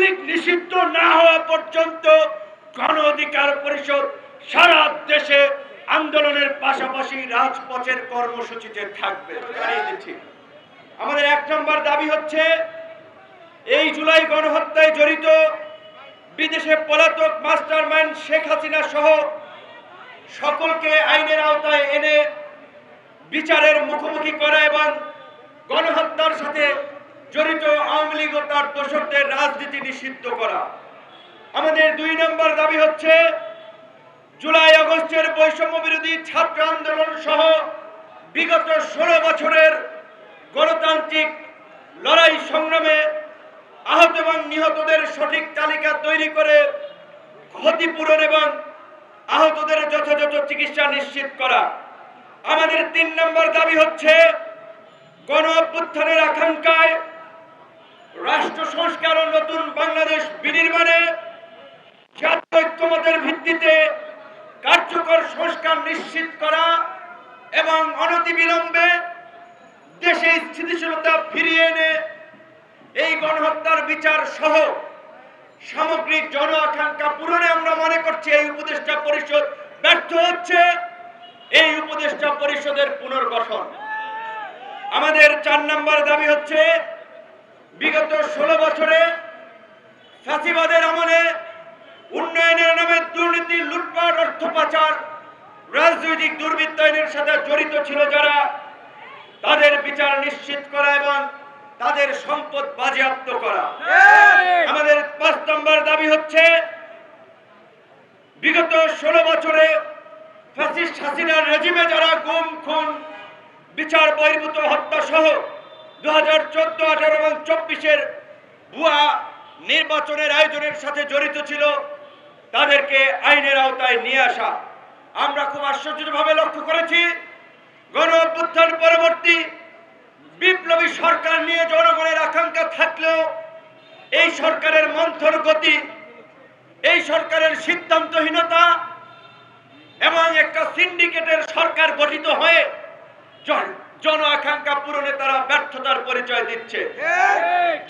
লীগ নিষিদ্ধ না হওয়া পর্যন্ত গণ অধিকার পরিষদ সারা দেশে আন্দোলনের পাশাপাশি রাজপথের কর্মসূচিতে থাকবে। আমাদের এক নম্বর দাবি হচ্ছে, এই জুলাই গণহত্যায় জড়িত বিদেশে পলাতক মাস্টারমাইন্ড শেখ হাসিনা সহ সকলকে আইনের আওতায় এনে বিচারের মুখোমুখি করা এবং গণহত্যার সাথে জড়িত আওয়ামী লীগ ও তার দোষকদের রাজনীতি নিষিদ্ধ করা। আমাদের দুই নম্বর দাবি হচ্ছে, জুলাই আগস্টের বৈষম্য বিরোধী ছাত্র আন্দোলন সহ বিগত ষোলো বছরের গণতান্ত্রিক লড়াই সংগ্রামে আহত এবং নিহতদের সঠিক তালিকা তৈরি করে ক্ষতিপূরণ এবং আহতদের যথাযথ চিকিৎসা নিশ্চিত করা। আমাদের তিন নম্বর দাবি হচ্ছে গণ অভ্যুত্থানের আকাঙ্ক্ষায় রাষ্ট্র সংস্কার ও নতুন বাংলাদেশ বিনির্মাণে জাতীয় ঐক্যমতের ভিত্তিতে কার্যকর সংস্কার নিশ্চিত করা এবং অনতিবিলম্বে দেশে স্থিতিশীলতা ফিরিয়ে এনে এই গণহত্যার বিচার সহ সামগ্রিক জন আকাঙ্ক্ষা পূরণে আমরা মনে করছি এই উপদেষ্টা পরিষদ ব্যর্থ হচ্ছে, এই উপদেষ্টা পরিষদের পুনর্গঠন। আমাদের চার নম্বর দাবি হচ্ছে বিগত ষোলো বছরে ফাঁসিবাদের আমলে উন্নয়নের নামে দুর্নীতি লুটপাট অর্থ পাচার রাজনৈতিক দুর্বৃত্তায়নের সাথে জড়িত ছিল যারা তাদের বিচার নিশ্চিত করা এবং তাদের সম্পদ বাজেয়াপ্ত করা। আমাদের পাঁচ নম্বর দাবি হচ্ছে বিগত ষোলো বছরে ফ্যাসিস্ট হাসিনার রেজিমে যারা গুম খুন বিচার বহির্ভূত হত্যা সহ দু হাজার চোদ্দ, আঠারো এবং চব্বিশের ভুয়া নির্বাচনের আয়োজনের সাথে জড়িত ছিল তাদেরকে আইনের আওতায় নিয়ে আসা। আমরা খুব আশ্চর্যভাবে লক্ষ্য করেছি, গণ পরবর্তী বিপ্লবী সরকার নিয়ে জনগণের আকাঙ্ক্ষা থাকলেও এই সরকারের মন্থর গতি, এই সরকারের সিদ্ধান্তহীনতা এবং একটা সিন্ডিকেটের সরকার গঠিত হয়ে জন- জন আকাঙ্ক্ষা পূরণে তারা ব্যর্থতার পরিচয় দিচ্ছে।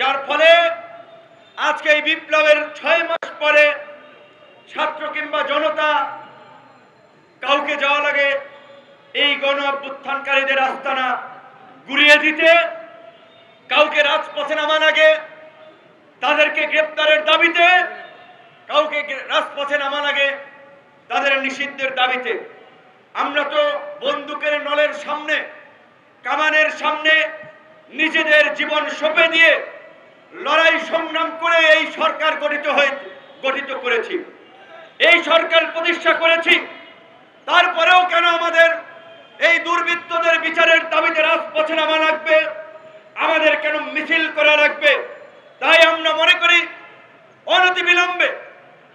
যার ফলে আজকে এই বিপ্লবের ছয় মাস পরে ছাত্র কিংবা জনতা কাউকে যাওয়া লাগে এই গণ অভ্যুত্থানকারীদের আস্তানা গুড়িয়ে দিতে কাউকে রাজপথে নামা লাগে তাদেরকে গ্রেপ্তারের দাবিতে কাউকে রাজপথে নামা লাগে তাদের নিষিদ্ধের দাবিতে। আমরা তো বন্দুকের নলের সামনে কামানের সামনে নিজেদের জীবন সঁপে দিয়ে লড়াই সংগ্রাম করে এই সরকার গঠিত হয়ে, গঠিত করেছি। এই সরকার প্রতিষ্ঠা করেছি। তারপরেও কেন আমাদের এই দুর্বৃত্তদের বিচারের দাবিতে রাজপথে নামা লাগবে? আমাদের কেন মিছিল করা লাগবে? তাই আমরা মনে করি, অনতিবিলম্বে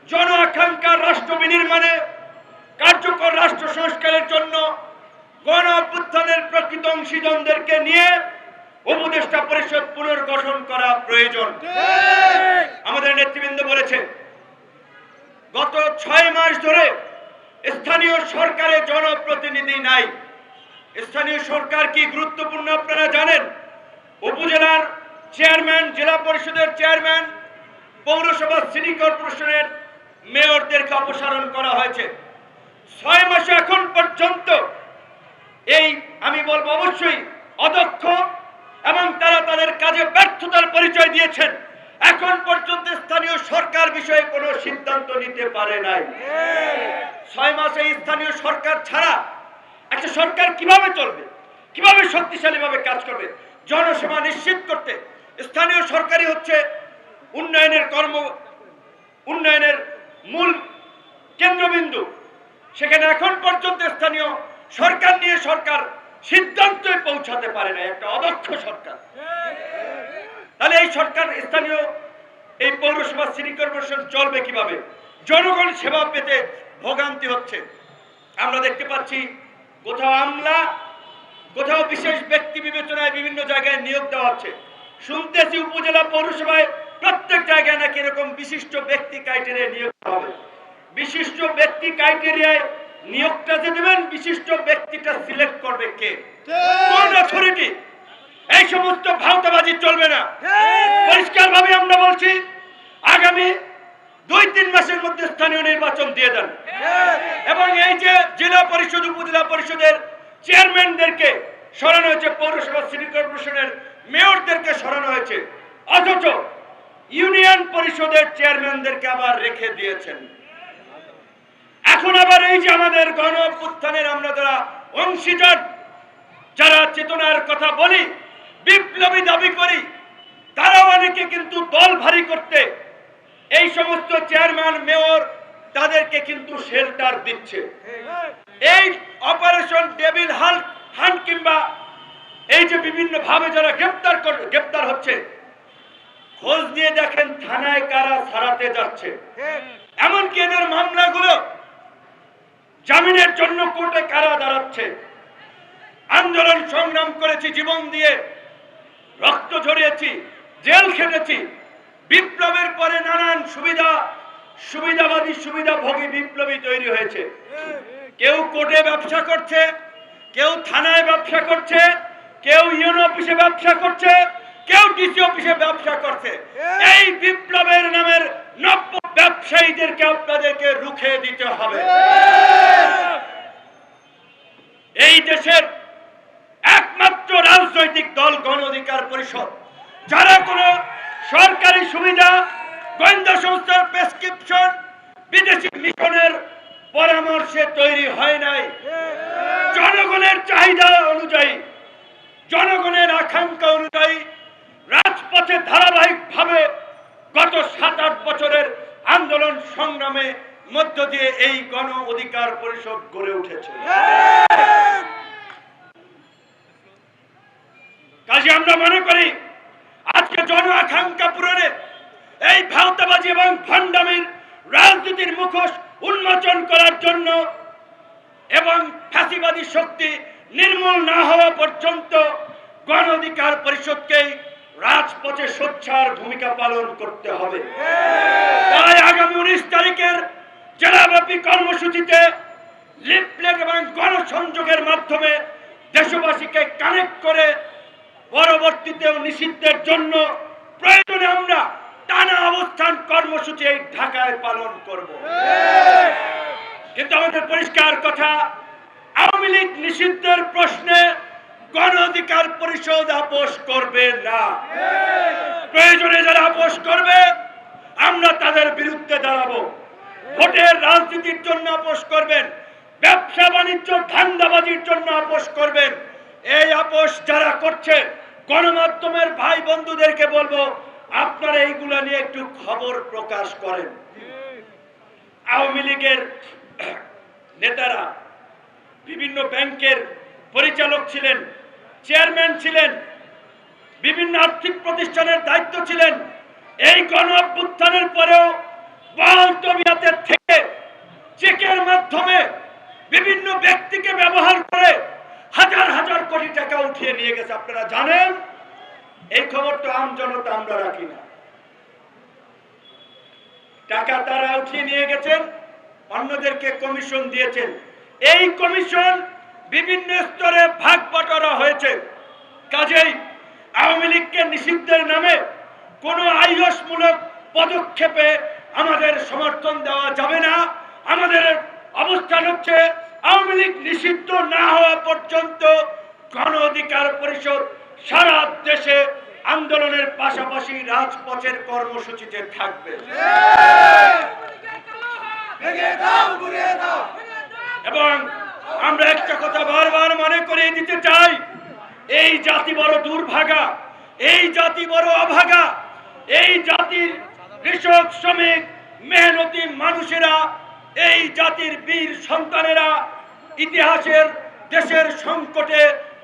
জন আকাঙ্ক্ষার রাষ্ট্র বিনির্মাণে কার্যকর রাষ্ট্র সংস্কারের জন্য গণ অভ্যুত্থানের প্রকৃত অংশীজনদেরকে নিয়ে উপদেষ্টা পরিষদ পুনর্গঠন করা প্রয়োজন। আমাদের নেতৃবৃন্দ বলেছে গত ছয় মাস ধরে স্থানীয় সরকারে জনপ্রতিনিধি নাই। স্থানীয় সরকার কি গুরুত্বপূর্ণ আপনারা জানেন? উপজেলার চেয়ারম্যান জেলা পরিষদের চেয়ারম্যান পৌরসভা সিটি কর্পোরেশনের মেয়রদেরকে অপসারণ করা হয়েছে। ছয় মাসে এখন পর্যন্ত এই আমি বলব অবশ্যই অদক্ষ এবং তারা তাদের কাজে ব্যর্থতার পরিচয় দিয়েছেন। এখন পর্যন্ত স্থানীয় সরকার বিষয়ে কোনো সিদ্ধান্ত নিতে পারে নাই। ছয় মাসে স্থানীয় সরকার ছাড়া একটা সরকার কীভাবে চলবে? কীভাবে শক্তিশালীভাবে কাজ করবে? জনসেবা নিশ্চিত করতে স্থানীয় সরকারই হচ্ছে উন্নয়নের কর্ম, উন্নয়নের মূল কেন্দ্রবিন্দু। সেখানে এখন পর্যন্ত স্থানীয় সরকার নিয়ে সরকার সিদ্ধান্তে পৌঁছাতে পারে না, একটা অদক্ষ সরকার। তাহলে এই সরকার স্থানীয় এই পৌরসভা সিটি কর্পোরেশন চলবে কীভাবে? জনগণ সেবা পেতে ভোগান্তি হচ্ছে। আমরা দেখতে পাচ্ছি কোথাও আমলা, কোথাও বিশেষ ব্যক্তি বিবেচনায় বিভিন্ন জায়গায় নিয়োগ দেওয়া হচ্ছে। শুনতেছি উপজেলা পৌরসভায় প্রত্যেক জায়গায় নাকি এরকম বিশিষ্ট ব্যক্তি ক্রাইটেরিয়া নিয়োগ দেওয়া হবে। বিশিষ্ট ব্যক্তি ক্রাইটেরিয়ায় নিয়োগটা যে দেবেন বিশিষ্ট ব্যক্তিটা সিলেক্ট করবে কে? কোন অথরিটি এই সমস্ত ভাওতাবাজি চলবে না। পরিষ্কার ভাবে আমরা বলছি আগামী দুই তিন মাসের মধ্যে স্থানীয় নির্বাচন দিয়ে দেন। এবং এই যে জেলা পরিষদ উপজেলা পরিষদের চেয়ারম্যানদেরকে সরানো হয়েছে পৌরসভা সিটি কর্পোরেশনের মেয়রদেরকে সরানো হয়েছে অথচ ইউনিয়ন পরিষদের চেয়ারম্যানদেরকে আবার রেখে দিয়েছেন। এখন আবার এই যে আমাদের গণ উত্থানের আমরা যারা অংশীদার যারা চেতনার কথা বলি বিপ্লবী দাবি করি তারা অনেকে কিন্তু দল ভারী করতে এই সমস্ত চেয়ারম্যান মেয়র তাদেরকে কিন্তু শেল্টার দিচ্ছে। এই অপারেশন ডেভিল হাল হান কিংবা এই যে বিভিন্ন ভাবে যারা গ্রেপ্তার গ্রেপ্তার হচ্ছে খোঁজ নিয়ে দেখেন থানায় কারা ছাড়াতে যাচ্ছে। এমনকি এদের মামলাগুলো জামিনের জন্য কোর্টে কারা দাঁড়াচ্ছে? আন্দোলন সংগ্রাম করেছি জীবন দিয়ে। রক্ত ঝরিয়েছি জেল খেটেছি। বিপ্লবের পরে নানান সুবিধা সুবিধাবাদী সুবিধাভোগী বিপ্লবী তৈরি হয়েছে। কেউ কোর্টে ব্যবসা করছে কেউ থানায় ব্যবসা করছে কেউ ইউনো অফিসে ব্যবসা করছে কেউ ডিসি অফিসে ব্যবসা করছে। এই বিপ্লবের নামের নব্য ব্যবসায়ীদেরকে আপনাদেরকে রুখে দিতে হবে। এই দেশের একমাত্র রাজনৈতিক দল গণ পরিষদ। যারা কোনো সরকারি সুবিধা, গোয়েন্দা সংস্থার প্রেসক্রিপশন, বিদেশি মিশনের পরামর্শে তৈরি হয় নাই। জনগণের চাহিদা অনুযায়ী, জনগণের আকাঙ্ক্ষা অনুযায়ী রাজপথে ধারাবাহিকভাবে গত সাত, আট বছরের আন্দোলন সংগ্রামে মধ্য দিয়ে এই গণ অধিকার পরিষদ গড়ে উঠেছে। কাজে আমরা মনে করি, আজকে জন আকাঙ্ক্ষা পূরণে এই ভাওতাবাজি এবং ভণ্ডামির রাজনীতির মুখোশ উন্মোচন করার জন্য এবং ফাঁসিবাদী শক্তি নির্মূল না হওয়া পর্যন্ত গণ অধিকার পরিষদকেই রাজপথে সোচ্চার ভূমিকা পালন করতে হবে। তাই আগামী উনিশ তারিখের জেলাব্যাপী কর্মসূচিতে লিফলেট এবং গণসংযোগের মাধ্যমে দেশবাসীকে কানেক্ট করে পরবর্তীতেও নিষিদ্ধের জন্য প্রয়োজনে আমরা টানা অবস্থান কর্মসূচি এই ঢাকায় পালন করব। কিন্তু আমাদের পরিষ্কার কথা, আওয়ামী লীগ নিষিদ্ধের প্রশ্নে গণ অধিকার পরিষদ আপোষ করবে না। প্রয়োজনে যারা আপোষ করবে, আমরা তাদের বিরুদ্ধে দাঁড়াবো। ভোটের রাজনীতির জন্য আপোষ করবেন, ব্যবসা বাণিজ্য, ধান্দাবাজির জন্য আপোষ করবেন। এই আপোষ যারা করছে, গণমাধ্যমের ভাই বন্ধুদেরকে বলব, আপনারা এইগুলা নিয়ে একটু খবর প্রকাশ করেন। আওয়ামী লীগের নেতারা বিভিন্ন ব্যাংকের পরিচালক ছিলেন চেয়ারম্যান ছিলেন, বিভিন্ন আর্থিক প্রতিষ্ঠানের দায়িত্ব ছিলেন, এই গণ অভ্যুত্থানের পরেও থেকে চেকের মাধ্যমে বিভিন্ন ব্যক্তিকে ব্যবহার করে হাজার হাজার কোটি টাকা উঠিয়ে নিয়ে গেছে। আপনারা জানেন, এই খবর তো আম আমরা রাখি না। টাকা তারা উঠিয়ে নিয়ে গেছেন, অন্যদেরকে কমিশন দিয়েছেন। এই কমিশন বিভিন্ন স্তরে ভাগ বটরা হয়েছে। কাজেই আওয়ামী লীগকে নিষিদ্ধের নামে কোনো আইয়সমূলক পদক্ষেপে আমাদের সমর্থন দেওয়া যাবে না। আমাদের অবস্থান হচ্ছে আওয়ামী লীগ নিষিদ্ধ না হওয়া পর্যন্ত গণ অধিকার পরিষদ সারা দেশে আন্দোলনের পাশাপাশি রাজপথের কর্মসূচিতে থাকবে। এবং আমরা একটা কথা বারবার মনে করিয়ে দিতে চাই, এই জাতি বড় দুর্ভাগা, এই জাতি বড় অভাগা, এই জাতির কৃষক, শ্রমিক, মেহনতি মানুষেরা, এই জাতির বীর সন্তানেরা ইতিহাসের, দেশের সংকটে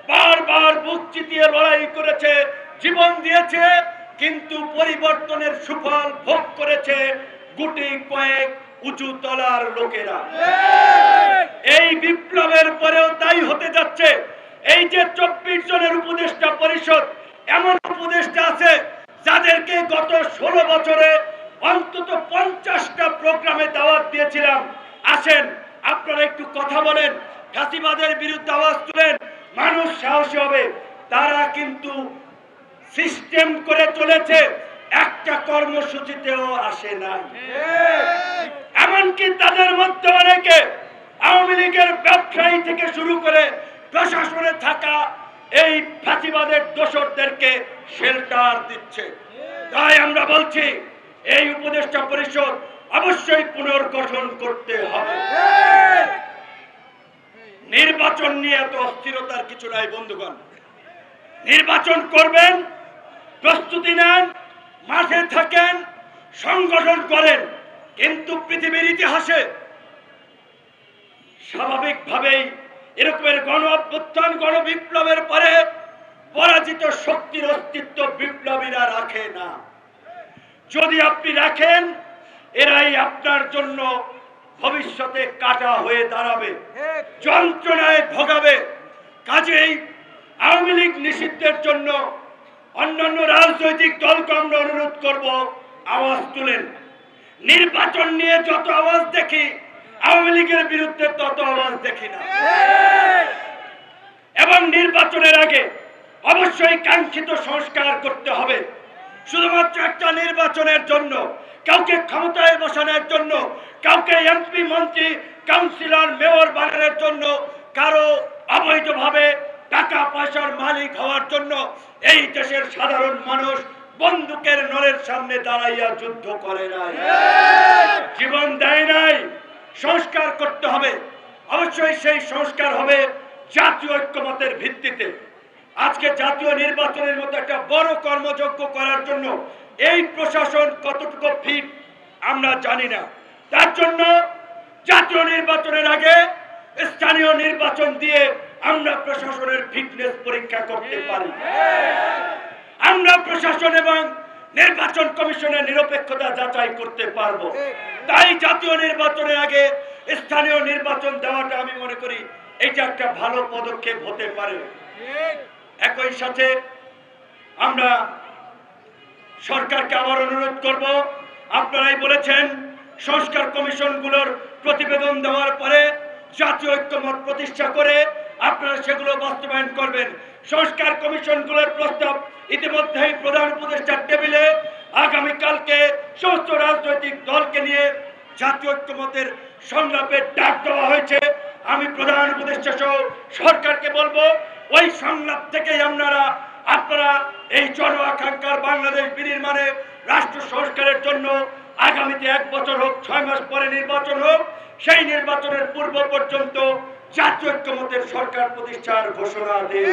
বারবার বুক চিতিয়ে লড়াই করেছে, জীবন দিয়েছে, কিন্তু পরিবর্তনের সুফল ভোগ করেছে গুটি কয়েক উঁচু তলার লোকেরা। এই বিপ্লবের পরেও তাই হতে যাচ্ছে। এই যে চব্বিশ জনের উপদেষ্টা পরিষদ এমন উপদেষ্টা আছে যাদেরকে গত ষোলো বছরে অন্তত পঞ্চাশটা প্রোগ্রামে দাওয়াত দিয়েছিলাম। আসেন আপনারা একটু কথা বলেন ফাঁসিবাদের বিরুদ্ধে আওয়াজ তুলেন মানুষ সাহসী হবে। তারা কিন্তু সিস্টেম করে চলেছে। একটা কর্মসূচিতেও আসে নাই। এমনকি তাদের মধ্যে অনেকে আওয়ামী লীগের ব্যবসায়ী থেকে শুরু করে প্রশাসনে থাকা এই ফাঁসিবাদের দোষরদেরকে শেল্টার দিচ্ছে। তাই আমরা বলছি এই উপদেষ্টা পরিষদ অবশ্যই পুনর্গঠন করতে হবে। নির্বাচন নিয়ে এত অস্থিরতার কিছু নাই বন্ধুগণ। নির্বাচন করবেন প্রস্তুতি নেন মাঠে থাকেন, সংগঠন করেন, কিন্তু পৃথিবীর ইতিহাসে স্বাভাবিকভাবেই এরকমের গণ অভ্যুত্থান, গণ বিপ্লবের পরে পরাজিত শক্তির অস্তিত্ব বিপ্লবীরা রাখে না। যদি আপনি রাখেন, এরাই আপনার জন্য ভবিষ্যতে কাটা হয়ে দাঁড়াবে, যন্ত্রণায় ভোগাবে। কাজেই আওয়ামী লীগ নিষিদ্ধের জন্য অন্যান্য রাজনৈতিক দলকে আমরা অনুরোধ করব, আওয়াজ তুলেন। নির্বাচন নিয়ে যত আওয়াজ দেখি, আওয়ামী লীগের বিরুদ্ধে তত আওয়াজ দেখি না। এবং নির্বাচনের আগে অবশ্যই কাঙ্ক্ষিত সংস্কার করতে হবে। শুধুমাত্র একটা নির্বাচনের জন্য, কাউকে ক্ষমতায় বসানোর জন্য, কাউকে এমপি, মন্ত্রী, কাউন্সিলর, মেয়র বানানোর জন্য কারও অবৈধভাবে টাকা পয়সার মালিক হওয়ার জন্য এই দেশের সাধারণ মানুষ বন্দুকের নলের সামনে দাঁড়াইয়া যুদ্ধ করে নাই। জীবন দেয় নাই। সংস্কার করতে হবে। অবশ্যই সেই সংস্কার হবে জাতীয় ঐক্যমতের ভিত্তিতে। আজকে জাতীয় নির্বাচনের মতো একটা বড় কর্মযজ্ঞ করার জন্য এই প্রশাসন কতটুকু ফিট, আমরা জানি না। তার জন্য জাতীয় নির্বাচনের আগে স্থানীয় নির্বাচন দিয়ে আমরা প্রশাসনের ফিটনেস পরীক্ষা করতে পারি। আমরা প্রশাসন এবং নির্বাচন কমিশনের নিরপেক্ষতা যাচাই করতে পারব। তাই জাতীয় নির্বাচনের আগে স্থানীয় নির্বাচন দেওয়াটা আমি মনে করি এটা একটা ভালো পদক্ষেপ হতে পারে। একই সাথে আমরা সরকারকে আবার অনুরোধ করব আপনারাই বলেছেন সংস্কার কমিশনগুলোর প্রতিবেদন দেওয়ার পরে জাতীয় ঐক্যমত প্রতিষ্ঠা করে আপনারা সেগুলো বাস্তবায়ন করবেন। সংস্কার কমিশনগুলোর প্রস্তাব ইতিমধ্যেই প্রধান উপদেষ্টার টেবিলে। আগামীকালকে সমস্ত রাজনৈতিক দলকে নিয়ে জাতীয় ঐক্যমতের সংলাপের ডাক দেওয়া হয়েছে। আমি প্রধান উপদেষ্টা সহ সরকারকে বলব, ওই সংলাপ থেকেই আপনারা আপনারা এই জন আকাঙ্ক্ষার বাংলাদেশ বিনির্মাণে রাষ্ট্র সংস্কারের জন্য আগামীতে এক বছর হোক, ছয় মাস পরে নির্বাচন হোক, সেই নির্বাচনের পূর্ব পর্যন্ত জাতীয় ঐক্যমতের সরকার প্রতিষ্ঠার ঘোষণা দিন।